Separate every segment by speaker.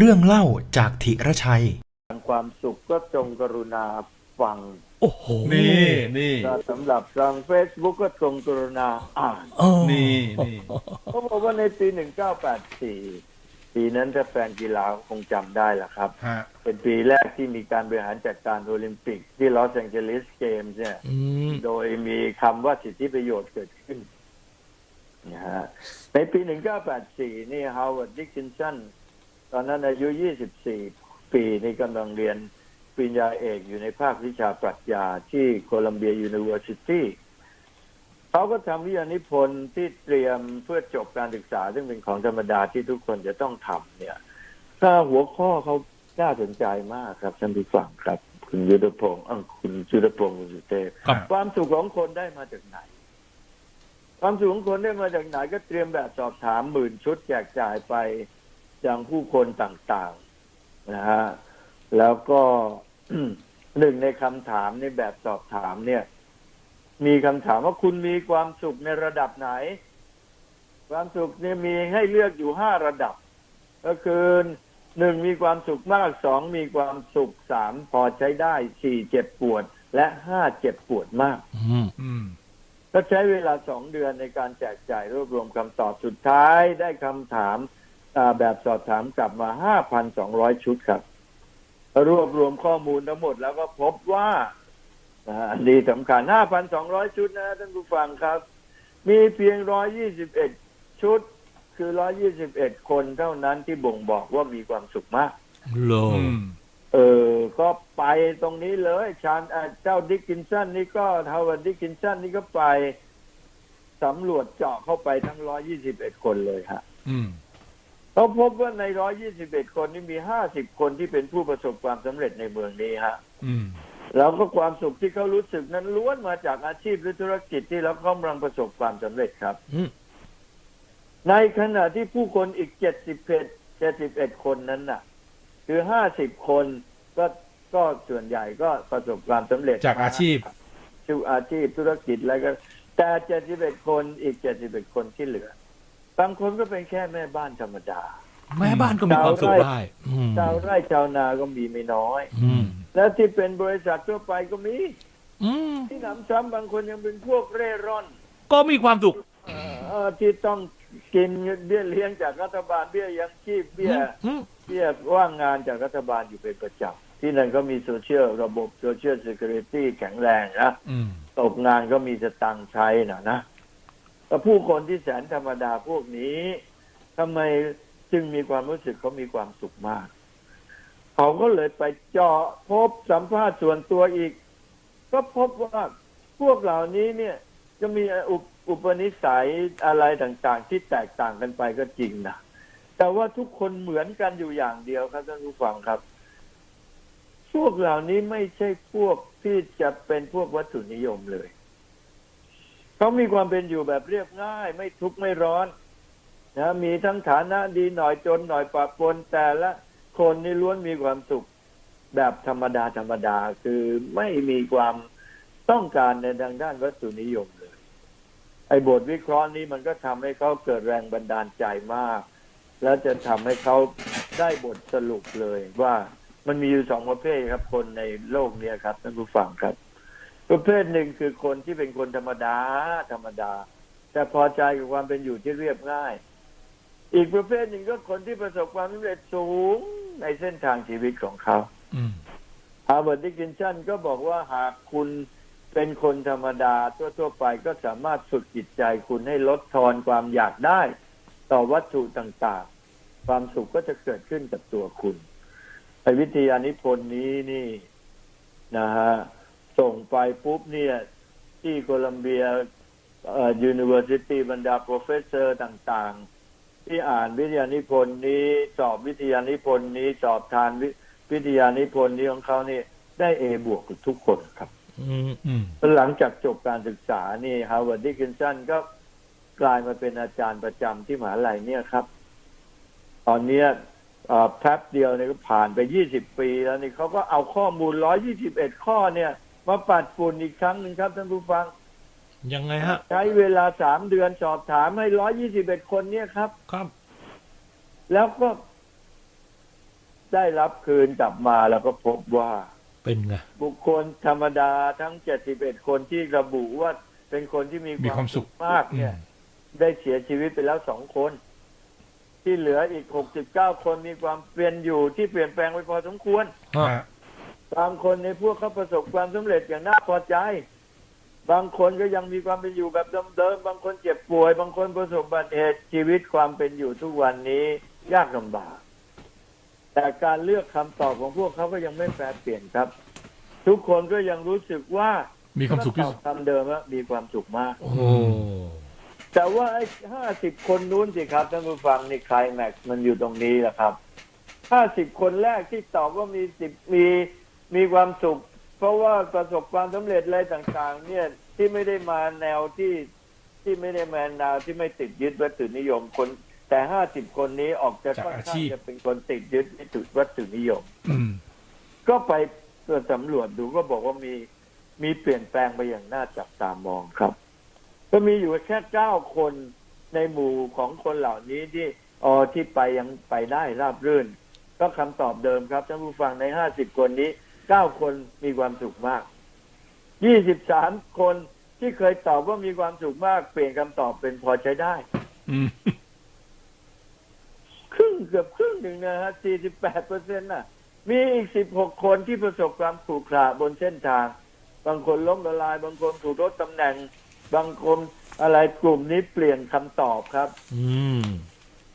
Speaker 1: เรื่องเล่าจากธิรชัย
Speaker 2: ความสุขก็จงกรุณาฟัง
Speaker 1: โอ้โห
Speaker 3: นี่นี่
Speaker 2: ถ้าสำหรับทาง Facebook ก็จงกรุณาอ่าน
Speaker 1: อ๋อ
Speaker 3: นี่นี่
Speaker 2: เขาบอกว่าในปี 1984 ปีนั้นถ้าแฟนกีฬาคงจำได้แหละครับ
Speaker 3: ฮะ
Speaker 2: เป็นปีแรกที่มีการบริหารจัดการโอลิมปิก ที่ลอสแองเจลิสเกมส์เนี่ย
Speaker 1: อืม
Speaker 2: โดยมีคำว่าสิทธิประโยชน์เกิดขึ้นนะฮะในปี 1984 นี่ฮาวเวิร์ดดิกกินสัน ตอนนั้นอายุ 24 ปีนี่กำลังเรียนปริญญาเอกอยู่ในภาควิชาปรัชญาที่โคลัมเบียยูนิเวอร์ซิตี้เขาก็ทำวิทยานิพนธ์ที่เตรียมเพื่อจบการศึกษา ซึ่งเป็นของธรรมดาที่ทุกคนจะต้องทำเนี่ย ถ้าหัวข้อเขาน่าสนใจมากครับท่านผู้ฟังครับ คุณยุทธพงศ์เอ้าคุณจุลพงศ์คุณสุเทพ
Speaker 3: ครับ
Speaker 2: ความสุขของคนได้มาจากไหน ความสุขของคนได้มาจากไหนก็เตรียมแบบสอบถามหมื่นชุดแจกจ่ายไป ยังผู้คนต่างๆนะฮะแล้วก็หนึ่งในคำถามในแบบสอบถามเนี่ย มีคำถามว่าคุณมีความสุขในระดับไหน ความสุขเนี่ยมีให้เลือกอยู่ห้าระดับ ก็คือหนึ่งมีความสุขมากสองมีความสุขสามพอใช้ได้สี่เจ็บปวด และห้าเจ็บปวดมาก
Speaker 1: อืม
Speaker 3: อืม
Speaker 2: ก็ใช้เวลาสองเดือนในการแจกจ่ายรวบรวมคำตอบสุดท้ายได้คำถามอ่า แบบสอบถามกลับมาห้าพันสองร้อยชุดครับ รวบรวมข้อมูลทั้งหมดแล้วก็พบว่าอ่าอันนี้สำคัญห้าพันสองร้อยชุดนะท่านผู้ฟังครับ มีเพียงร้อยยี่สิบเอ็ดชุด คือร้อยี่สิบเอ็ดคนเท่านั้นที่บ่งบอกว่ามีความสุขมาก
Speaker 1: โล
Speaker 3: อืม
Speaker 2: เออ ก็ไปตรงนี้เลยชานอ่าเจ้าดิกกินสันนี่ก็ฮาวเวิร์ดดิกกินสันนี่ก็ไปสำรวจเจาะเข้าไปทั้งร้อยี่สิบเอ็ดคนเลยฮะ
Speaker 3: อืม
Speaker 2: เขาพบว่าในร้อยี่สิบเอ็ดคนนี่มีห้าสิบคนที่เป็นผู้ประสบความสำเร็จในเมืองนี้ฮะ
Speaker 3: อืม
Speaker 2: แล้วก็ความสุขที่เขารู้สึกนั้นล้วนมาจากอาชีพหรือธุรกิจที่เรากำลังประสบความสำเร็จครับ
Speaker 1: อืม
Speaker 2: ในขณะที่ผู้คนอีกเจ็ดสิบเอ็ดเจ็ดสิบเอ็ดคนนั้นน่ะ คือห้าสิบคนก็ก็ส่วนใหญ่ก็ประสบความสำเร็จ
Speaker 3: จากอาชีพ
Speaker 2: ชื่ออาชีพธุรกิจอะไรก็แต่เจ็ดสิบเอ็ดคนอีกเจ็ดสิบเอ็ดคนที่เหลือ บางคนก็เป็นแค่แม่บ้านธรรมดา
Speaker 1: แม่บ้านก็มีความสุขได้อืม
Speaker 2: ชาวไร่ชาวนาก็มีไม่น้อย
Speaker 1: อืม
Speaker 2: และที่เป็นบริษัททั่วไปก็มี
Speaker 1: อืม
Speaker 2: ที่หนำซ้ำบางคนยังเป็นพวกเร่ร่อน
Speaker 1: ก็มีความสุข
Speaker 2: เอ่อที่ต้องกินเบี้ยเลี้ยงจากรัฐบาลเบี้ยยังชีพเบี้ย
Speaker 1: อืม
Speaker 2: เบี้ยว่างงานจากรัฐบาลอยู่เป็นประจำที่นั่นก็มีโซเชียลระบบโซเชียลเซ u r ริตี้แข็งแรงนะ
Speaker 3: อืม
Speaker 2: ตกงานก็มีสตังค์ใช้นะนะ แต่ผู้คนที่แสนธรรมดาพวกนี้ทำไมจึงมีความรู้สึกเขามีความสุขมาก เขาก็เลยไปเจาะพบสัมภาษณ์ส่วนตัวอีก ก็พบว่าพวกเหล่านี้เนี่ย จะมีอุปอุปนิสัยอะไรต่างๆ ที่แตกต่างกันไปก็จริงนะแต่ว่าทุกคนเหมือนกันอยู่อย่างเดียวครับท่านผู้ฟังครับ พวกเหล่านี้ไม่ใช่พวกที่จะเป็นพวกวัตถุนิยมเลย เขามีความเป็นอยู่แบบเรียบง่าย ไม่ทุกข์ไม่ร้อนนะมีทั้งฐานะดีหน่อยจนหน่อยปะปนแต่ละคนนี่ล้วนมีความสุขแบบธรรมดาธรรมดาคือไม่มีความต้องการในทางด้านวัตถุนิยมเลย ไอ้บทวิเคราะห์นี้มันก็ทำให้เขาเกิดแรงบันดาลใจมาก แล้วจะทำให้เขาได้บทสรุปเลยว่ามันมีอยู่สองประเภทครับคนในโลกนี้ครับท่านผู้ฟังครับ ประเภทหนึ่งคือคนที่เป็นคนธรรมดา ธรรมดา แต่พอใจกับความเป็นอยู่ที่เรียบง่าย อีกประเภทหนึ่งก็คนที่ประสบความสำเร็จสูงในเส้นทางชีวิตของเขา
Speaker 3: อืม
Speaker 2: ฮาร์วาร์ดดิกินชันก็บอกว่าหากคุณเป็นคนธรรมดาทั่วๆไปก็สามารถฝึกจิตใจคุณให้ลดทอนความอยากได้ ต่อวัตถุต่างๆ ความสุขก็จะเกิดขึ้นกับตัวคุณไอ้วิทยานิพนธ์นี้นี่นะฮะ ส่งไปปุ๊บเนี่ย ที่โคลัมเบียเอ่อ University บรรดาโปรเฟสเซอร์ต่างๆ ที่อ่านวิทยานิพนธ์นี้ สอบวิทยานิพนธ์นี้ สอบทานวิวิทยานิพนธ์นี้ของเขานี่ได้เอบวกกับทุกคนครับ
Speaker 1: อืม
Speaker 3: อืม
Speaker 2: หลังจากจบการศึกษานี่ฮาวเวิร์ดดิกินสันก็กลายมาเป็นอาจารย์ประจำที่มหาลัยเนี่ยครับ ตอนเนี้ยเอ่อแป๊บเดียวเนี่ยก็ผ่านไป20ปีแล้วนี่เขาก็เอาข้อมูล121ข้อเนี่ย มาปัดฝุ่นอีกครั้งหนึ่งครับท่านผู้ฟัง
Speaker 1: ยังไงฮะ
Speaker 2: ใช้เวลาสามเดือนสอบถามให้121คนเนี่ยครับ
Speaker 1: ครับ
Speaker 2: แล้วก็ได้รับคืนกลับมาแล้วก็พบว่า
Speaker 1: เป็นไง
Speaker 2: บุคคลธรรมดาทั้ง71คนที่ระบุว่าเป็นคนที่มี
Speaker 3: มีความสุข
Speaker 2: มากเนี่ย ได้เสียชีวิตไปแล้วสองคน ที่เหลืออีก69คนมีความเปลี่ยนอยู่ที่เปลี่ยนแปลงไปพอสมควร
Speaker 1: ฮะ
Speaker 3: ฮะ
Speaker 2: บางคนในพวกเขาประสบความสำเร็จอย่างน่าพอใจ บางคนก็ยังมีความเป็นอยู่แบบเดิมๆบางคนเจ็บป่วย บางคนประสบอุบัติเหตุชีวิตความเป็นอยู่ทุกวันนี้ยากลำบาก แต่การเลือกคำตอบของพวกเขาก็ยังไม่แปรเปลี่ยนครับ ทุกคนก็ยังรู้สึกว่า
Speaker 3: มีความสุขที่สุด
Speaker 2: ตอบคำเดิมว่ามีความสุขมาก
Speaker 1: โอ้
Speaker 2: แต่ว่าไอ้ห้าสิบคนนู้นสิครับท่านผู้ฟังนี่ใครแม็กซ์มันอยู่ตรงนี้แหละครับห้าสิบคนแรกที่ตอบว่ามีสิบมี มีความสุข เพราะว่าประสบความสำเร็จอะไรต่าง ๆ เนี่ยที่ไม่ได้มาแนวที่ที่ไม่ได้มาแนวที่ไม่ติดยึดวัตถุนิยมคน แต่ห้าสิบคนนี้ออกจะ
Speaker 3: จาก
Speaker 2: ค่อน
Speaker 3: อา
Speaker 2: ข้า
Speaker 3: ชี
Speaker 2: ง
Speaker 3: พ
Speaker 2: จะเป็นคนติดยึดวัตถุนิยม
Speaker 3: อืม
Speaker 2: ก็ไปตรวจสำรวจดูก็บอกว่ามีมีเปลี่ยนแปลงไปอย่างน่าจับตามองครับ ก็มีอยู่แค่เก้าคนในหมู่ของคนเหล่านี้ที่อ๋อที่ไปยังไปได้ราบรื่น ก็คำตอบเดิมครับท่านผู้ฟังในห้าสิบคนนี้ เก้าคนมีความสุขมากยี่สิบสามคนที่เคยตอบว่ามีความสุขมาก เปลี่ยนคำตอบเป็นพอใช้ได้
Speaker 3: อืม
Speaker 2: ครึ่งเกือบครึ่งหนึ่งนะฮะ48เปอร์เซ็นต์น่ะ มีอีก16คนที่ประสบความขรุขระบนเส้นทาง บางคนล้มละลาย บางคนถูกลดตำแหน่ง บางคนอะไรกลุ่มนี้เปลี่ยนคำตอบครับ
Speaker 1: อืม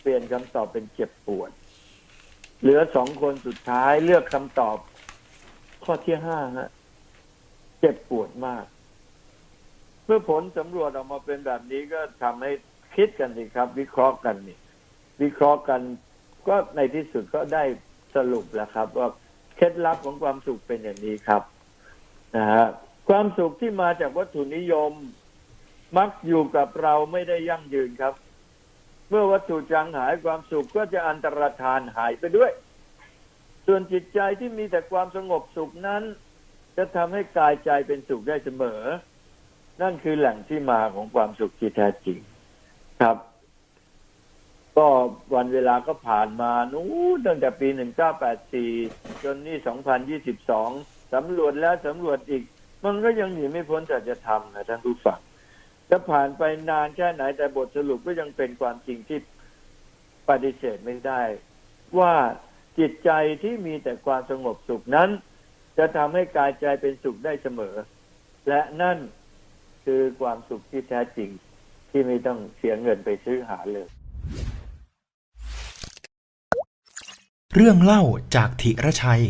Speaker 2: เปลี่ยนคำตอบเป็นเจ็บปวด เหลือสองคนสุดท้ายเลือกคำตอบ ข้อที่ห้าฮะเจ็บปวดมาก เมื่อผลสำรวจออกมาเป็นแบบนี้ก็ทำให้คิดกันสิครับ วิเคราะห์กันนี่วิเคราะห์กัน ก็ในที่สุดก็ได้สรุปแล้วครับ ว่าเคล็ดลับของความสุขเป็นอย่างนี้ครับนะฮะความสุขที่มาจากวัตถุนิยม มักอยู่กับเราไม่ได้ยั่งยืนครับ เมื่อวัตถุจางหายความสุขก็จะอันตรธานหายไปด้วย ส่วนจิตใจที่มีแต่ความสงบสุขนั้น จะทำให้กายใจเป็นสุขได้เสมอ นั่นคือแหล่งที่มาของความสุขที่แท้จริงครับ ก็วันเวลาก็ผ่านมานู้นตั้งแต่ปี 1984 จนนี่ 2022 สำรวจแล้วสำรวจอีก มันก็ยังหนีไม่พ้นสัจธรรมนะท่านผู้ฟังจะผ่านไปนานแค่ไหนแต่บทสรุปก็ยังเป็นความจริงที่ปฏิเสธไม่ได้ ว่า จิตใจที่มีแต่ความสงบสุขนั้น จะทำให้กายใจเป็นสุขได้เสมอ และนั่นคือความสุขที่แท้จริง ที่ไม่ต้องเสียเงินไปซื้อหาเลย
Speaker 4: เรื่องเล่าจากธิรชัย